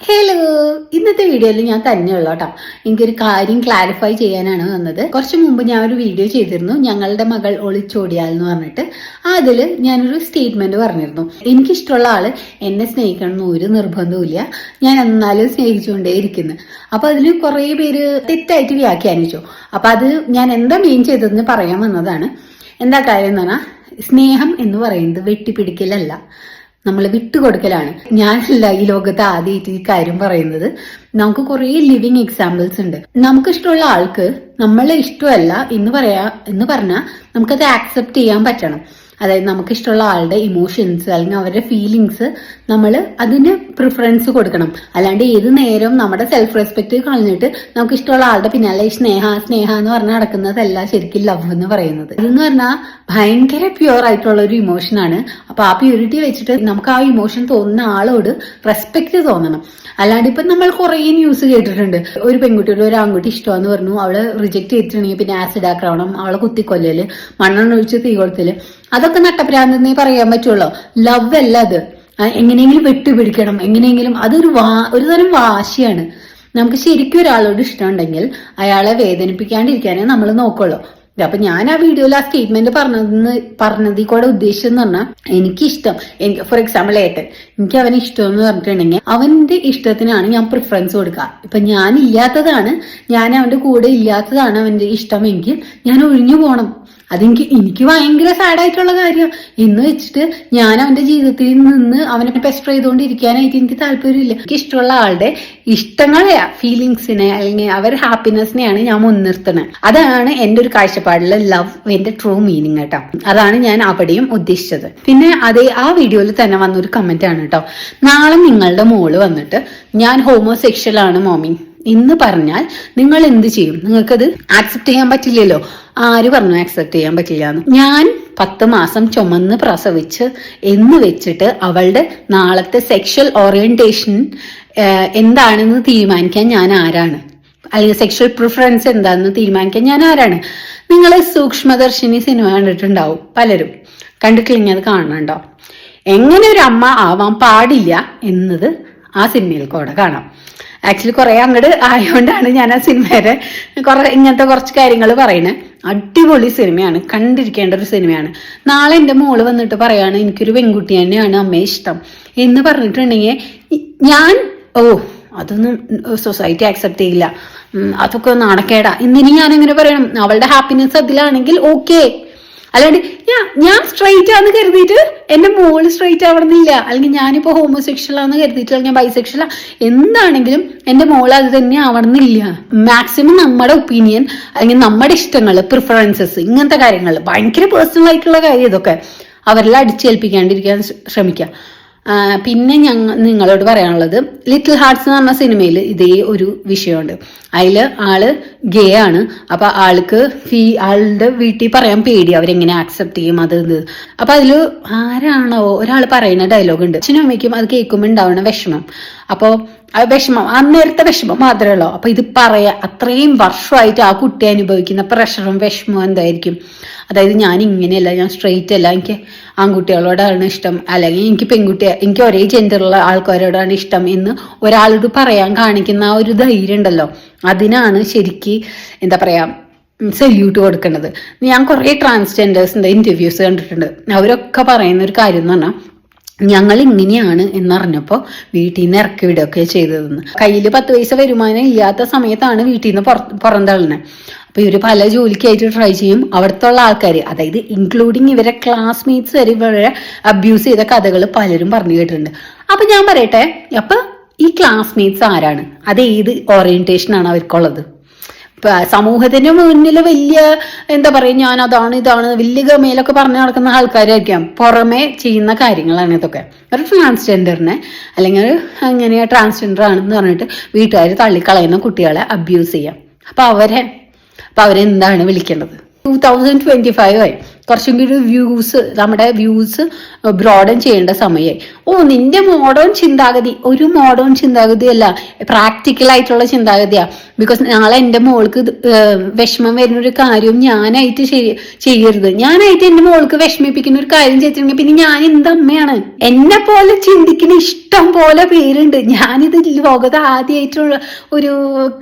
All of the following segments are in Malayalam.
ഹലോ ഇന്നത്തെ വീഡിയോയിൽ ഞാൻ തന്നെയുള്ള കേട്ടോ. എനിക്കൊരു കാര്യം ക്ലാരിഫൈ ചെയ്യാനാണ് വന്നത്. കുറച്ച് മുമ്പ് ഞാൻ ഒരു വീഡിയോ ചെയ്തിരുന്നു. ഞങ്ങളുടെ മകൾ ഒളിച്ചോടിയാൽ എന്ന് പറഞ്ഞിട്ട്. അതിൽ ഞാനൊരു സ്റ്റേറ്റ്മെന്റ് പറഞ്ഞിരുന്നു. എനിക്കിഷ്ടമുള്ള ആൾ എന്നെ സ്നേഹിക്കണം എന്ന് ഒരു നിർബന്ധവുമില്ല. ഞാൻ എന്നാലും സ്നേഹിച്ചുകൊണ്ടേ ഇരിക്കുന്നു. അപ്പൊ അതിൽ കുറേ പേര് തെറ്റായിട്ട് വ്യാഖ്യാനിച്ചു. അപ്പൊ അത് ഞാൻ എന്താ മെയിൻ ചെയ്തതെന്ന് പറയാൻ വന്നതാണ്. എന്താ കാര്യം എന്ന് പറഞ്ഞാൽ സ്നേഹം എന്ന് പറയുന്നത് വെട്ടിപ്പിടിക്കലല്ല. നമ്മൾ വിട്ടുകൊടുക്കലാണ്. ഞാനല്ല ഈ ലോകത്ത് ആദ്യമായിട്ട് ഈ കാര്യം പറയുന്നത്. നമുക്ക് കുറേ ലിവിങ് എക്സാമ്പിൾസ് ഉണ്ട്. നമുക്ക് ഇഷ്ടമുള്ള ആൾക്ക് നമ്മളെ ഇഷ്ടമല്ല എന്ന് പറയാ എന്ന് പറഞ്ഞാൽ നമുക്കത് ആക്സെപ്റ്റ് ചെയ്യാൻ പറ്റണം. അതായത് നമുക്ക് ഇഷ്ടമുള്ള ആളുടെ ഇമോഷൻസ് അല്ലെങ്കിൽ അവരുടെ ഫീലിങ്സ് നമ്മൾ അതിന് പ്രിഫറൻസ് കൊടുക്കണം. അല്ലാണ്ട് ഏത് നേരവും നമ്മുടെ സെൽഫ് റെസ്പെക്ട് കളഞ്ഞിട്ട് നമുക്ക് ഇഷ്ടമുള്ള ആളുടെ പിന്നാലെ സ്നേഹ സ്നേഹ എന്ന് പറഞ്ഞ് നടക്കുന്നതല്ല ശരിക്കും ലവ് എന്ന് പറയുന്നത്. ഇതെന്ന് പറഞ്ഞാൽ ഭയങ്കര പ്യുവർ ആയിട്ടുള്ള ഒരു ഇമോഷനാണ് അപ്പൊ ആ പ്യൂരിറ്റി വെച്ചിട്ട് നമുക്ക് ആ ഇമോഷൻ തോന്നുന്ന ആളോട് റെസ്പെക്ട് തോന്നണം. അല്ലാണ്ട് ഇപ്പൊ നമ്മൾ കുറേ ന്യൂസ് കേട്ടിട്ടുണ്ട്. ഒരു പെൺകുട്ടിയുടെ ഒരു ആൺകുട്ടി ഇഷ്ടമാന്ന് പറഞ്ഞു. അവൾ റിജക്ട് ചെയ്തിട്ടുണ്ടെങ്കിൽ പിന്നെ ആസിഡ് ആക്രമണം അവളെ കുത്തിക്കൊല്ലല് മണ്ണെണ്ണ ഒഴിച്ച് തീ കൊളുത്തൽ. അതൊക്കെ നട്ടപ്രാന്തെന്നേ പറയാൻ പറ്റുള്ളൂ. ലവ് അല്ല അത്. എങ്ങനെയെങ്കിലും വെട്ടുപിടിക്കണം. എങ്ങനെയെങ്കിലും അതൊരു വാ ഒരു തരം വാശിയാണ്. നമുക്ക് ശരിക്കും ഒരാളോട് ഇഷ്ടമുണ്ടെങ്കിൽ അയാളെ വേദനിപ്പിക്കാണ്ടിരിക്കാനേ നമ്മൾ നോക്കുള്ളൂ. അപ്പൊ ഞാൻ ആ വീഡിയോയിൽ ആ സ്റ്റേറ്റ്മെന്റ് പറഞ്ഞതെന്ന് പറഞ്ഞതിൽ കൂടെ ഉദ്ദേശിച്ചെന്ന് പറഞ്ഞാൽ എനിക്കിഷ്ടം. എനിക്ക് ഫോർ എക്സാമ്പിൾ ഏട്ടൻ. എനിക്ക് അവനെ ഇഷ്ടം എന്ന് പറഞ്ഞിട്ടുണ്ടെങ്കിൽ അവന്റെ ഇഷ്ടത്തിനാണ് ഞാൻ പ്രിഫറൻസ് കൊടുക്കുക. ഇപ്പൊ ഞാൻ ഇല്ലാത്തതാണ് ഞാൻ അവന്റെ കൂടെ ഇല്ലാത്തതാണ് അവന്റെ ഇഷ്ടമെങ്കിൽ ഞാൻ ഒഴിഞ്ഞു പോകണം അതെനിക്ക് എനിക്ക് ഭയങ്കര സാഡായിട്ടുള്ള കാര്യം. എന്ന് വെച്ചിട്ട് ഞാൻ അവന്റെ ജീവിതത്തിൽ നിന്ന് അവനെ പെസ്റ്റർ ചെയ്തുകൊണ്ടിരിക്കാനായിട്ട് എനിക്ക് താല്പര്യമില്ല. എനിക്ക് ഇഷ്ടമുള്ള ആളുടെ ഇഷ്ടങ്ങളെ ഫീലിങ്സിനെ അല്ലെങ്കിൽ അവരുടെ ഹാപ്പിനെസ്സിനെയാണ് ഞാൻ മുൻനിർത്തണത് അതാണ് എന്റെ ഒരു കാഴ്ചപ്പാടിലെ ലവ് എന്റെ ട്രൂ മീനിങ് കേട്ടോ. അതാണ് ഞാൻ അവിടെയും ഉദ്ദേശിച്ചത്. പിന്നെ അതേ ആ വീഡിയോയിൽ തന്നെ വന്നൊരു കമന്റ് ആണ് കേട്ടോ. നാളെ നിങ്ങളുടെ മോൾ വന്നിട്ട് ഞാൻ ഹോമോസെക്ഷൽ ആണ് മോമി. ഇന്ന് പറഞ്ഞാൽ നിങ്ങൾ എന്ത് ചെയ്യും? നിങ്ങൾക്കത് ആക്സെപ്റ്റ് ചെയ്യാൻ പറ്റില്ലല്ലോ. ആര് പറഞ്ഞു ആക്സെപ്റ്റ് ചെയ്യാൻ പറ്റില്ല എന്ന് ഞാൻ പത്ത് മാസം ചുമന്ന് പ്രസവിച്ച് എന്ന് വെച്ചിട്ട് അവളുടെ നാളത്തെ സെക്ഷൽ ഓറിയന്റേഷൻ എന്താണെന്ന് തീരുമാനിക്കാൻ ഞാൻ ആരാണ്? അല്ലെങ്കിൽ സെക്ഷൽ പ്രിഫറൻസ് എന്താണെന്ന് തീരുമാനിക്കാൻ ഞാൻ ആരാണ്? നിങ്ങൾ സൂക്ഷ്മദർശിനി സിനിമ കണ്ടിട്ടുണ്ടാവും പലരും. കണ്ടിട്ടില്ലെങ്കിൽ അത് കാണണുണ്ടോ എങ്ങനെ ഒരു അമ്മ ആവാൻ പാടില്ല എന്നത് ആ സിനിമയിൽ കൂടെ കാണാം. ആക്ച്വലി കുറെ അങ്ങോട്ട് ആയതുകൊണ്ടാണ് ഞാൻ ആ സിനിമയുടെ കുറെ ഇങ്ങനത്തെ കുറച്ച് കാര്യങ്ങൾ പറയുന്നത് അടിപൊളി സിനിമയാണ്. കണ്ടിരിക്കേണ്ട ഒരു സിനിമയാണ്. നാളെ എന്റെ മോൾ വന്നിട്ട് പറയാണ് എനിക്കൊരു പെൺകുട്ടി തന്നെയാണ് അമ്മയെ ഇഷ്ടം. എന്ന് പറഞ്ഞിട്ടുണ്ടെങ്കിൽ ഞാൻ ഓ അതൊന്നും സൊസൈറ്റി ആക്സെപ്റ്റ് ചെയ്യില്ല. അതൊക്കെ നാണക്കേടാ. ഇന്നിനി ഞാൻ എങ്ങനെ പറയണം അവളുടെ ഹാപ്പിനെസ് അതിലാണെങ്കിൽ ഓക്കെ അല്ലാണ്ട് ഞാൻ ഞാൻ സ്ട്രൈറ്റ് ആന്ന് കരുതിയിട്ട് എന്റെ മോൾ സ്ട്രൈറ്റ് ആവണമെന്നില്ല. അല്ലെങ്കിൽ ഞാനിപ്പോ ഹോമോസെക്ഷൽ ആന്ന് കരുതിയിട്ട് അല്ലെങ്കിൽ ബൈസെക്ഷൽ എന്താണെങ്കിലും എന്റെ മോൾ അത് തന്നെ ആവണമെന്നില്ല. മാക്സിമം നമ്മുടെ ഒപ്പീനിയൻ അല്ലെങ്കിൽ നമ്മുടെ ഇഷ്ടങ്ങൾ പ്രിഫറൻസസ് ഇങ്ങനത്തെ കാര്യങ്ങൾ ഭയങ്കര പേഴ്സണൽ ആയിട്ടുള്ള കാര്യം ഇതൊക്കെ. അവരെല്ലാം അടിച്ചേൽപ്പിക്കാണ്ടിരിക്കാൻ ശ്ര- ശ്രമിക്കുക പിന്നെ ഞങ്ങ നിങ്ങളോട് പറയാനുള്ളത് ലിറ്റിൽ ഹാർട്സ് എന്ന് പറഞ്ഞ സിനിമയിൽ ഇതേ ഒരു വിഷയമുണ്ട്. അതിൽ ആൾ ഗേ ആണ്. അപ്പൊ ആൾക്ക് ഫീ ആളുടെ വീട്ടിൽ പറയാൻ പേടി അവരെങ്ങനെ ആക്സെപ്റ്റ് ചെയ്യും അത് ഇത്. അപ്പൊ അതിൽ ആരാണോ ഒരാൾ പറയുന്ന ഡയലോഗ് ഉണ്ട്. അച്ഛനും അമ്മയ്ക്കും അത് കേൾക്കുമ്പോൾ ഉണ്ടാവുന്ന വിഷമം. അപ്പോ ആ വിഷമം. അന്നേരത്തെ വിഷമം മാത്രമേ ഉള്ളൂ. അപ്പൊ ഇത് പറയാ അത്രയും വർഷമായിട്ട് ആ കുട്ടി അനുഭവിക്കുന്ന പ്രഷറും വിഷമവും എന്തായിരിക്കും? അതായത് ഞാൻ ഇങ്ങനെയല്ല ഞാൻ സ്ട്രെയിറ്റ് അല്ല എനിക്ക് ആൺകുട്ടികളോടാണ് ഇഷ്ടം. അല്ലെങ്കിൽ എനിക്ക് പെൺകുട്ടി എനിക്ക് ഒരേ ജെൻഡറുള്ള ആൾക്കാരോടാണ് ഇഷ്ടം എന്ന് ഒരാളോട് പറയാൻ കാണിക്കുന്ന ആ ഒരു ധൈര്യം ഉണ്ടല്ലോ. അതിനാണ് ശരിക്ക് എന്താ പറയാ സല്യൂട്ട് കൊടുക്കേണ്ടത് ഞാൻ കുറേ ട്രാൻസ്ജെൻഡേഴ്സിന്റെ ഇന്റർവ്യൂസ് കണ്ടിട്ടുണ്ട്. അവരൊക്കെ പറയുന്ന ഒരു കാര്യം എന്ന് പറഞ്ഞാൽ ഞങ്ങൾ ഇങ്ങനെയാണ് എന്നറിഞ്ഞപ്പോൾ വീട്ടിൽ നിന്ന് ഇറക്കി വിടുകയൊക്കെ ചെയ്തതെന്ന്. കയ്യിൽ പത്ത് പൈസ വരുമാനം ഇല്ലാത്ത സമയത്താണ് വീട്ടിൽ നിന്ന് പുറ പുറന്തള്ളുന്നത് അപ്പൊ ഇവർ പല ജോലിക്കായിട്ട് ട്രൈ ചെയ്യും. അവിടുത്തെ ഉള്ള ആൾക്കാർ അതായത് ഇൻക്ലൂഡിങ് ഇവരെ ക്ലാസ്മേറ്റ്സ് വരെ ഇവരെ അബ്യൂസ് ചെയ്ത കഥകൾ പലരും പറഞ്ഞു കേട്ടിട്ടുണ്ട്. അപ്പൊ ഞാൻ പറയട്ടെ അപ്പൊ ഈ ക്ലാസ്മേറ്റ്സ് ആരാണ്? അത് ഏത് ഓറിയന്റേഷൻ ആണ് അവർക്കുള്ളത്? സമൂഹത്തിന് മുന്നിൽ വലിയ എന്താ പറയുക ഞാൻ അതാണ് ഇതാണ് വലിയ ഗമയിലൊക്കെ പറഞ്ഞു നടക്കുന്ന ആൾക്കാരായിരിക്കാം പുറമെ ചെയ്യുന്ന കാര്യങ്ങളാണ് ഇതൊക്കെ. ഒരു ട്രാൻസ്ജെൻഡറിനെ അല്ലെങ്കിൽ അങ്ങനെ ട്രാൻസ്ജെൻഡർ ആണെന്ന് പറഞ്ഞിട്ട് വീട്ടുകാർ തള്ളിക്കളയുന്ന കുട്ടികളെ അബ്യൂസ് ചെയ്യാം. അപ്പൊ അവരെ അപ്പൊ അവരെന്താണ് വിളിക്കേണ്ടത്? ടൂ തൗസൻഡ് ട്വന്റി ഫൈവ് ആയി. കുറച്ചും കൂടി വ്യൂസ് നമ്മുടെ വ്യൂസ് ബ്രോഡൻ ചെയ്യേണ്ട സമയമായി ഓ നിന്റെ മോഡേൺ ചിന്താഗതി ഒരു മോഡേൺ ചിന്താഗതി അല്ല പ്രാക്ടിക്കൽ ആയിട്ടുള്ള ചിന്താഗതിയാ. ബിക്കോസ് നാളെ എന്റെ മോൾക്ക് വിഷമം വരുന്ന ഒരു കാര്യവും ഞാനായിട്ട് ചെയ്യ- ചെയ്യരുത്. ഞാനായിട്ട് എന്റെ മോൾക്ക് വിഷമിപ്പിക്കുന്ന ഒരു കാര്യം ചെയ്തിട്ടുണ്ടെങ്കിൽ പിന്നെ ഞാൻ എന്ത് അമ്മയാണ്? എന്നെ പോലെ ചിന്തിക്കുന്ന ഇഷ്ടം പോലെ പേരുണ്ട്. ഞാനിത് ലോകത്ത് ആദ്യമായിട്ടുള്ള ഒരു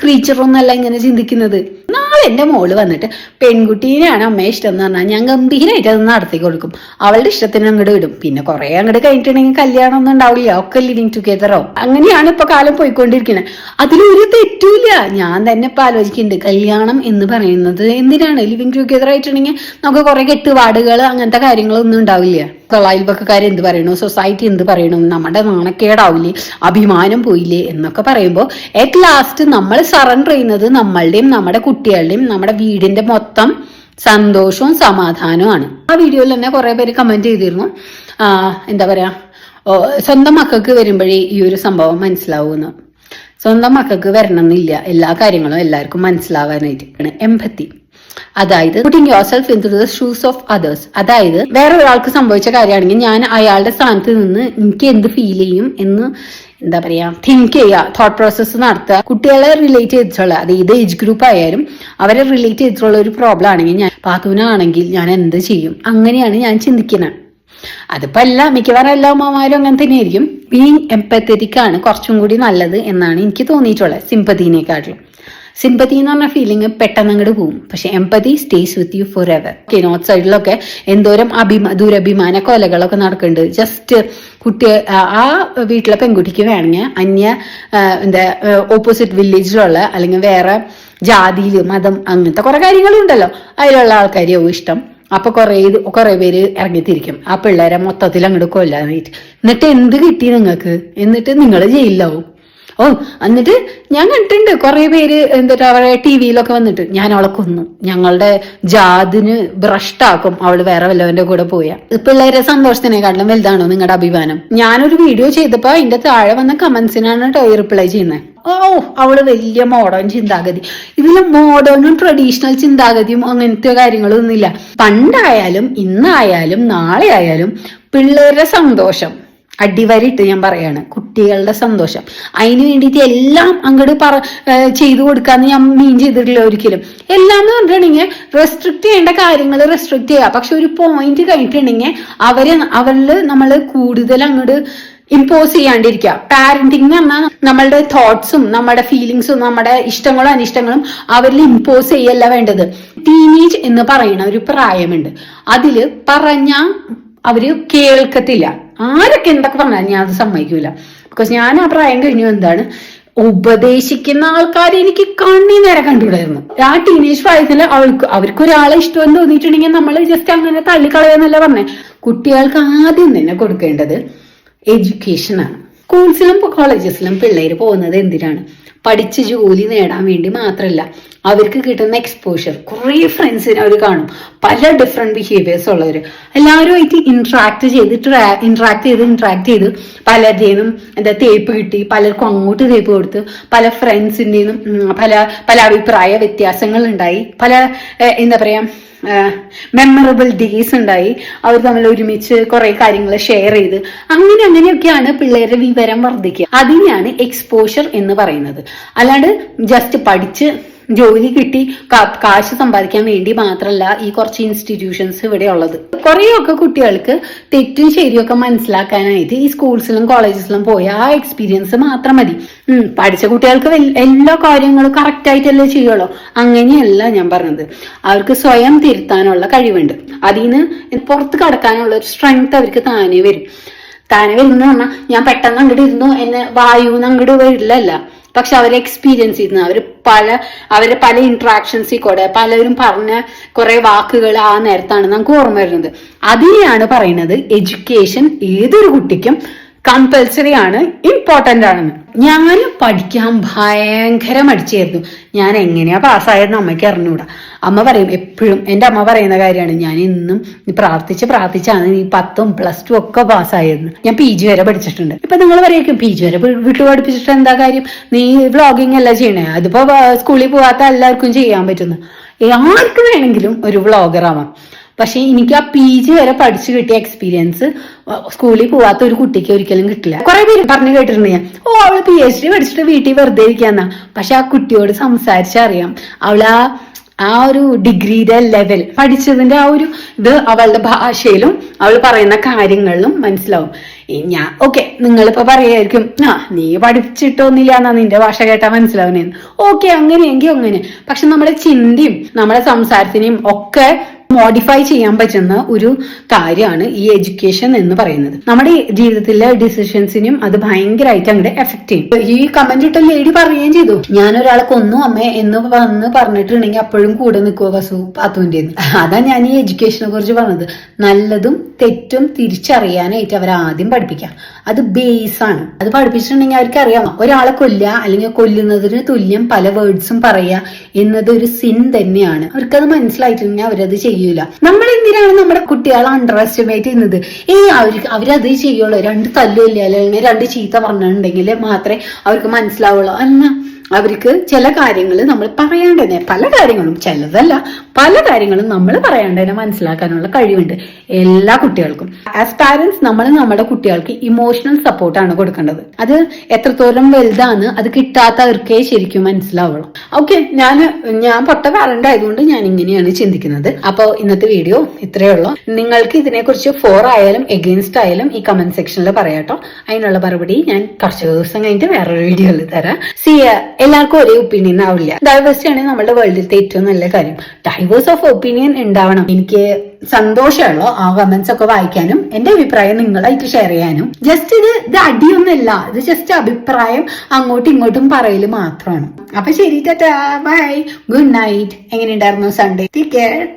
ക്രീച്ചറൊന്നല്ല ഇങ്ങനെ ചിന്തിക്കുന്നത്. നാളെ എന്റെ മോൾ വന്നിട്ട് പെൺകുട്ടീനെയാണ് അമ്മയെ ഇഷ്ടം എന്ന് പറഞ്ഞാൽ ഞാൻ ഗംഭീരമായിട്ട് അത് നടത്തി കൊടുക്കും അവളുടെ ഇഷ്ടത്തിന് അങ്ങോട്ട് വിടും പിന്നെ കുറെ അങ്ങോട്ട് കഴിഞ്ഞിട്ടുണ്ടെങ്കിൽ കല്യാണം ഒന്നും ഉണ്ടാവില്ല. ഒക്കെ ലിവിങ് ടുഗെദറോ അങ്ങനെയാണ് ഇപ്പൊ കാലം പോയിക്കൊണ്ടിരിക്കുന്നത് അതിലൊരു തെറ്റൂല ഞാൻ തന്നെ ഇപ്പൊ ആലോചിക്കുന്നുണ്ട് കല്യാണം എന്ന് പറയുന്നത് എന്തിനാണ്? ലിവിങ് ടുഗെദർ ആയിട്ടുണ്ടെങ്കിൽ നമുക്ക് കുറെ കെട്ടുപാടുകൾ അങ്ങനത്തെ കാര്യങ്ങളൊന്നും ഉണ്ടാവില്ല. അയൽപക്കക്കാർ എന്ത് പറയണു? സൊസൈറ്റി എന്ത് പറയണു? നമ്മുടെ നാണക്കേടാവില്ലേ അഭിമാനം പോയില്ലേ? എന്നൊക്കെ പറയുമ്പോൾ അറ്റ് ലാസ്റ്റ് നമ്മൾ സറണ്ടർ ചെയ്യുന്നത് നമ്മളുടെയും നമ്മുടെ കുട്ടികളുടെയും നമ്മുടെ വീടിന്റെ മൊത്തം സന്തോഷവും സമാധാനവുമാണ് ആ വീഡിയോയിൽ തന്നെ കുറെ പേര് കമന്റ് ചെയ്തിരുന്നു. എന്താ പറയാ? സ്വന്തം മക്കൾക്ക് വരുമ്പോഴേ ഈ ഒരു സംഭവം മനസ്സിലാവുമെന്ന് സ്വന്തം മക്കൾക്ക് വരണമെന്നില്ല. എല്ലാ കാര്യങ്ങളും എല്ലാവർക്കും മനസ്സിലാവാനായിട്ട് എമ്പത്തി അതായത് putting yourself into the shoes of others അതായത് വേറെ ഒരാൾക്ക് സംഭവിച്ച കാര്യമാണെങ്കിൽ ഞാൻ അയാളുടെ സ്ഥാനത്ത് നിന്ന് എനിക്ക് എന്ത് ഫീൽ ചെയ്യും എന്ന് എന്താ പറയാ തിങ്ക് ചെയ്യുക. തോട്ട് പ്രോസസ്സ് നടത്തുക. കുട്ടികളെ റിലേറ്റ് ചെയ്തിട്ടുള്ള അത് ഏത് ഏജ് ഗ്രൂപ്പ് ആയാലും അവരെ റിലേറ്റ് ചെയ്തിട്ടുള്ള ഒരു പ്രോബ്ലം ആണെങ്കിൽ ഞാൻ പാത്തുവിനാണെങ്കിൽ ഞാൻ എന്ത് ചെയ്യും? അങ്ങനെയാണ് ഞാൻ ചിന്തിക്കുന്നത്. അതിപ്പോ എല്ലാ മിക്കവാറും എല്ലാ അമ്മമാരും അങ്ങനെ തന്നെയായിരിക്കും. ബീങ് എംപത്തറ്റിക് ആണ് കുറച്ചും കൂടി നല്ലത് എന്നാണ് എനിക്ക് തോന്നിയിട്ടുള്ളത് സിമ്പതിനെക്കാട്ടിലും സിമ്പതി എന്ന് പറഞ്ഞ ഫീലിംഗ് പെട്ടെന്ന് അങ്ങോട്ട് പോകും പക്ഷെ empathy stays with you forever okay north സൈഡിലൊക്കെ എന്തോരം അഭിമാ ദുരഭിമാന കൊലകളൊക്കെ നടക്കുന്നുണ്ട് ജസ്റ്റ് കുട്ടി ആ- വീട്ടിലെ പെൺകുട്ടിക്ക് വേണമെങ്കിൽ അന്യ എന്താ ഓപ്പോസിറ്റ് വില്ലേജിലുള്ള അല്ലെങ്കിൽ വേറെ ജാതിയിൽ മതം അങ്ങനത്തെ കുറെ കാര്യങ്ങളുണ്ടല്ലോ. അതിലുള്ള ആൾക്കാരെയോ ഇഷ്ടം. അപ്പൊ കുറെ കുറെ പേര് ഇറങ്ങിത്തിരിക്കും ആ പിള്ളേരെ മൊത്തത്തിൽ അങ്ങോട്ട് കൊല്ലാൻ എന്നിട്ട് എന്ത് കിട്ടി നിങ്ങൾക്ക്? എന്നിട്ട് നിങ്ങൾ ജയിലിലാവും. ഓ എന്നിട്ട് ഞാൻ കണ്ടിട്ടുണ്ട് കുറെ പേര് എന്നിട്ട് അവരെ ടി വിയിലൊക്കെ വന്നിട്ട് ഞാൻ അവളെ കൊന്നു. ഞങ്ങളുടെ ജാതിന് ഭ്രഷ്ടാക്കും. അവൾ വേറെ വല്ലവന്റെ കൂടെ പോയാ. പിള്ളേരെ സന്തോഷത്തിനെക്കാട്ടിലും വലുതാണോ നിങ്ങളുടെ അഭിമാനം? ഞാനൊരു വീഡിയോ ചെയ്തപ്പോ അതിന്റെ താഴെ വന്ന കമന്റ്സിനാണ് കേട്ടോ റിപ്ലൈ ചെയ്യുന്നത് ഓ അവൾ വലിയ മോഡേൺ ചിന്താഗതി. ഇതിൽ മോഡേണും ട്രഡീഷണൽ ചിന്താഗതിയും അങ്ങനത്തെ കാര്യങ്ങളൊന്നുമില്ല. പണ്ടായാലും ഇന്നായാലും നാളെ ആയാലും പിള്ളേരുടെ സന്തോഷം അടിവരിട്ട് ഞാൻ പറയാണ് കുട്ടികളുടെ സന്തോഷം. അതിന് വേണ്ടിയിട്ട് എല്ലാം അങ്ങോട്ട് പറ ചെയ്തു കൊടുക്കാന്ന് ഞാൻ മീൻ ചെയ്തിട്ടില്ല ഒരിക്കലും. എല്ലാം എന്ന് പറഞ്ഞിട്ടുണ്ടെങ്കിൽ റെസ്ട്രിക്ട് ചെയ്യേണ്ട കാര്യങ്ങൾ റെസ്ട്രിക്ട് ചെയ്യുക. പക്ഷെ ഒരു പോയിന്റ് കഴിഞ്ഞിട്ടുണ്ടെങ്കിൽ അവരെ അവരിൽ നമ്മൾ കൂടുതൽ അങ്ങോട്ട് ഇമ്പോസ് ചെയ്യാണ്ടിരിക്കുക. പാരന്റിങ് എന്ന് പറഞ്ഞാൽ നമ്മളുടെ തോട്ട്സും നമ്മുടെ ഫീലിങ്സും നമ്മുടെ ഇഷ്ടങ്ങളും അനിഷ്ടങ്ങളും അവരിൽ ഇമ്പോസ് ചെയ്യല്ല വേണ്ടത്. ടീനേജ് എന്ന് പറയുന്ന ഒരു പ്രായമുണ്ട്. അതിൽ പറഞ്ഞ അവർ കേൾക്കത്തില്ല. ആരൊക്കെ എന്തൊക്കെ പറഞ്ഞാൽ ഞാൻ അത് സമ്മതിക്കൂല. ബിക്കോസ് ഞാൻ ആ പ്രായം കഴിഞ്ഞു എന്താണ്? ഉപദേശിക്കുന്ന ആൾക്കാർ എനിക്ക് കണ്ണി നേരെ കണ്ടുവിടായിരുന്നു ആ ടീനേജ് പ്രായത്തിൽ അവൾക്ക് അവർക്ക് ഒരാളെ ഇഷ്ടമെന്ന് തോന്നിയിട്ടുണ്ടെങ്കിൽ നമ്മൾ ജസ്റ്റ് അങ്ങനെ തള്ളിക്കളയെന്നല്ല പറഞ്ഞേ. കുട്ടികൾക്ക് ആദ്യം തന്നെ കൊടുക്കേണ്ടത് എഡ്യൂക്കേഷനാണ് സ്കൂൾസിലും കോളേജസിലും പിള്ളേർ പോകുന്നത് എന്തിനാണ്? പഠിച്ച് ജോലി നേടാൻ വേണ്ടി മാത്രമല്ല അവർക്ക് കിട്ടുന്ന എക്സ്പോഷ്യർ കുറേ ഫ്രണ്ട്സിനെ അവർ കാണും. പല ഡിഫറെന്റ് ബിഹേവിയേഴ്സ് ഉള്ളവർ എല്ലാവരുമായിട്ട് ഇന്ററാക്ട് ചെയ്ത് ഇന്ററാക്ട് ചെയ്ത് ഇന്ററാക്ട് ചെയ്ത് പലരുടെയും എന്താ തേപ്പ് കിട്ടി. പലർക്കും അങ്ങോട്ട് തേപ്പ് കൊടുത്ത് പല ഫ്രണ്ട്സിന്റെയും പല പല അഭിപ്രായ വ്യത്യാസങ്ങൾ ഉണ്ടായി. പല എന്താ പറയാ മെമ്മറബിൾ ഡേയ്സ് ഉണ്ടായി. അവർ തമ്മിൽ ഒരുമിച്ച് കുറെ കാര്യങ്ങൾ ഷെയർ ചെയ്ത്. അങ്ങനെ അങ്ങനെയൊക്കെയാണ് പിള്ളേരുടെ വിവരം വർദ്ധിക്കുക. അതിനെയാണ് എക്സ്പോഷർ എന്ന് പറയുന്നത്. അല്ലാണ്ട് ജസ്റ്റ് പഠിച്ച് ജോലി കിട്ടി കാശ് സമ്പാദിക്കാൻ വേണ്ടി മാത്രമല്ല ഈ കുറച്ച് ഇൻസ്റ്റിറ്റ്യൂഷൻസ് ഇവിടെ ഉള്ളത്. കുറേയൊക്കെ കുട്ടികൾക്ക് തെറ്റും ശരിയൊക്കെ മനസ്സിലാക്കാനായിട്ട് ഈ സ്കൂൾസിലും കോളേജസിലും പോയ ആ എക്സ്പീരിയൻസ് മാത്രം മതി. പഠിച്ച കുട്ടികൾക്ക് എല്ലാ കാര്യങ്ങളും കറക്റ്റ് ആയിട്ടല്ലേ ചെയ്യുള്ളൂ. അങ്ങനെയല്ല ഞാൻ പറഞ്ഞത്. അവർക്ക് സ്വയം തിരുത്താനുള്ള കഴിവുണ്ട്. അതിൽ നിന്ന് പുറത്ത് കടക്കാനുള്ള ഒരു സ്ട്രെങ്ത് അവർക്ക് താനേ വരും. താനെ വരുന്ന പറഞ്ഞാൽ ഞാൻ പെട്ടെന്ന് അങ്ങോട്ട് ഇരുന്നു എന്നെ വായു അങ്ങോട്ട് വരില്ലല്ല. പക്ഷെ അവർ എക്സ്പീരിയൻസ് ചെയ്യുന്നത് അവർ പല അവരെ പല ഇൻട്രാക്ഷൻസിൽ കൂടെ പലരും പറഞ്ഞ കുറെ വാക്കുകൾ ആ നേരത്താണ് നമുക്ക് ഓർമ്മ വരുന്നത്. അതിനെയാണ് പറയുന്നത് എഡ്യൂക്കേഷൻ ഏതൊരു കുട്ടിക്കും കമ്പൽസറി ആണ് ഇമ്പോർട്ടന്റ് ആണെന്ന്. ഞാൻ പഠിക്കാൻ ഭയങ്കര മടിച്ചായിരുന്നു. ഞാൻ എങ്ങനെയാ പാസ്സായിരുന്നു അമ്മയ്ക്ക് അറിഞ്ഞൂടാ അമ്മ പറയും എപ്പോഴും എന്റെ അമ്മ പറയുന്ന കാര്യമാണ് ഞാൻ ഇന്നും പ്രാർത്ഥിച്ച് പ്രാർത്ഥിച്ചാണ് ഈ പത്തും പ്ലസ് ടു ഒക്കെ പാസ്സായിരുന്നു ഞാൻ പി ജി വരെ പഠിച്ചിട്ടുണ്ട്. ഇപ്പൊ നിങ്ങൾ പറയും പി ജി വരെ വിട്ടു പഠിപ്പിച്ചിട്ട് എന്താ കാര്യം? നീ വ്ളോഗിങ് അല്ല ചെയ്യണേ. അതിപ്പോ സ്കൂളിൽ പോവാത്ത എല്ലാവർക്കും ചെയ്യാൻ പറ്റുന്നു. ആർക്ക് വേണമെങ്കിലും ഒരു വ്ളോഗർ ആവാം. പക്ഷെ എനിക്ക് ആ പി ജി വരെ പഠിച്ചു കിട്ടിയ എക്സ്പീരിയൻസ് സ്കൂളിൽ പോവാത്ത ഒരു കുട്ടിക്ക് ഒരിക്കലും കിട്ടില്ല. കുറെ പേര് പറഞ്ഞു കേട്ടിട്ടുണ്ട് ഞാൻ ഓ അവൾ പി എച്ച് ഡി പഠിച്ചിട്ട് വീട്ടിൽ വെറുതെ ഇരിക്കാന്നാ. പക്ഷെ ആ കുട്ടിയോട് സംസാരിച്ചറിയാം. അവൾ ആ ആ ഒരു ഡിഗ്രിയുടെ ലെവൽ പഠിച്ചതിന്റെ ആ ഒരു ഇത് അവളുടെ ഭാഷയിലും അവൾ പറയുന്ന കാര്യങ്ങളിലും മനസ്സിലാവും. ഞാൻ ഓക്കെ നിങ്ങളിപ്പോ പറയായിരിക്കും ആ നീ പഠിച്ചിട്ടൊന്നുമില്ല എന്നാ നിന്റെ ഭാഷ കേട്ടാ മനസ്സിലാവുന്നേന്ന്. ഓക്കെ അങ്ങനെയെങ്കിൽ അങ്ങനെ. പക്ഷെ നമ്മുടെ ചിന്തയും നമ്മുടെ സംസാരത്തിനെയും ഒക്കെ മോഡിഫൈ ചെയ്യാൻ പറ്റുന്ന ഒരു കാര്യമാണ് ഈ എഡ്യൂക്കേഷൻ എന്ന് പറയുന്നത്. നമ്മുടെ ജീവിതത്തിലെ ഡിസിഷൻസിനും അത് ഭയങ്കരമായിട്ട് അങ്ങോട്ട് എഫക്ട് ചെയ്യും. ഈ കമന്റ് ഇട്ട ലേഡി പറയുകയും ചെയ്തു. ഞാൻ ഒരാളെ കൊന്നു അമ്മ എന്ന് വന്ന് പറഞ്ഞിട്ടുണ്ടെങ്കിൽ അപ്പോഴും കൂടെ നിൽക്കുക വസു? പാത്തുവിന്റെ അതാ ഞാൻ ഈ എഡ്യൂക്കേഷനെ കുറിച്ച് പറഞ്ഞത്. നല്ലതും തെറ്റും തിരിച്ചറിയാനായിട്ട് അവർ ആദ്യം പഠിപ്പിക്കാം അത് ബേസ് ആണ്. അത് പഠിപ്പിച്ചിട്ടുണ്ടെങ്കിൽ അവർക്ക് അറിയാം. ഒരാളെ കൊല്ലുക അല്ലെങ്കിൽ കൊല്ലുന്നതിന് തുല്യം പല വേർഡ്സും പറയുക എന്നത് ഒരു സിൻ തന്നെയാണ്. അവർക്കത് മനസ്സിലായിട്ടുണ്ടെങ്കിൽ അവരത് ചെയ്യൂല നമ്മൾ എന്തിനാണ് നമ്മുടെ കുട്ടികളെ അണ്ടർ എസ്റ്റിമേറ്റ് ചെയ്യുന്നത്? ഈ അവർക്ക് അവരത് ചെയ്യുള്ളൂ. രണ്ട് തല്ലില്ല അല്ലെങ്കിൽ രണ്ട് ചീത്ത പറഞ്ഞിട്ടുണ്ടെങ്കിൽ മാത്രമേ അവർക്ക് മനസ്സിലാവുള്ളൂ. അല്ല അവർക്ക് ചില കാര്യങ്ങൾ നമ്മൾ പറയാണ്ടന്നെ. പല കാര്യങ്ങളും ചിലതല്ല. പല കാര്യങ്ങളും നമ്മൾ പറയേണ്ടതിനെ മനസ്സിലാക്കാനുള്ള കഴിവുണ്ട് എല്ലാ കുട്ടികൾക്കും. ആസ് പാരൻസ് നമ്മൾ നമ്മുടെ കുട്ടികൾക്ക് ഇമോഷണൽ സപ്പോർട്ടാണ് കൊടുക്കേണ്ടത്. അത് എത്രത്തോളം വലുതാണ് അത് കിട്ടാത്തവർക്കേ ശരിക്കും മനസ്സിലാവുള്ളൂ. ഓക്കെ ഞാൻ ഞാൻ പൊട്ട പാരന്റ് ആയതുകൊണ്ട് ഞാൻ ഇങ്ങനെയാണ് ചിന്തിക്കുന്നത്. അപ്പോൾ ഇന്നത്തെ വീഡിയോ ഇത്രയേ ഉള്ളൂ. നിങ്ങൾക്ക് ഇതിനെക്കുറിച്ച് ഫോർ ആയാലും എഗെയിൻസ്റ്റ് ആയാലും ഈ കമന്റ് സെക്ഷനിൽ പറയാട്ടോ. അതിനുള്ള മറുപടി ഞാൻ കുറച്ച് ദിവസം കഴിഞ്ഞിട്ട് വേറൊരു വീഡിയോയിൽ തരാം. സി എല്ലാവർക്കും ഒരേ ഒപ്പീനിയൻ ആവില്ല. ഡൈവേഴ്സിറ്റി ആണ് നമ്മുടെ വേൾഡിലത്തെ ഏറ്റവും നല്ല കാര്യം. ഡൈവേഴ്സ് ഓഫ് ഒപ്പീനിയൻ ഉണ്ടാവണം. എനിക്ക് സന്തോഷമുള്ളൂ ആ കമന്റ്സ് ഒക്കെ വായിക്കാനും എന്റെ അഭിപ്രായം നിങ്ങളായിട്ട് ഷെയർ ചെയ്യാനും. ജസ്റ്റ് ഇത് ഇത് അടിയൊന്നുമല്ല ഇത് ജസ്റ്റ് അഭിപ്രായം അങ്ങോട്ടും ഇങ്ങോട്ടും പറയൽ മാത്രമാണ്. അപ്പൊ ശരി ടാറ്റാ. ബൈ ഗുഡ് നൈറ്റ് എങ്ങനെയുണ്ടായിരുന്നു സൺഡേ ടേക്ക് കെയർ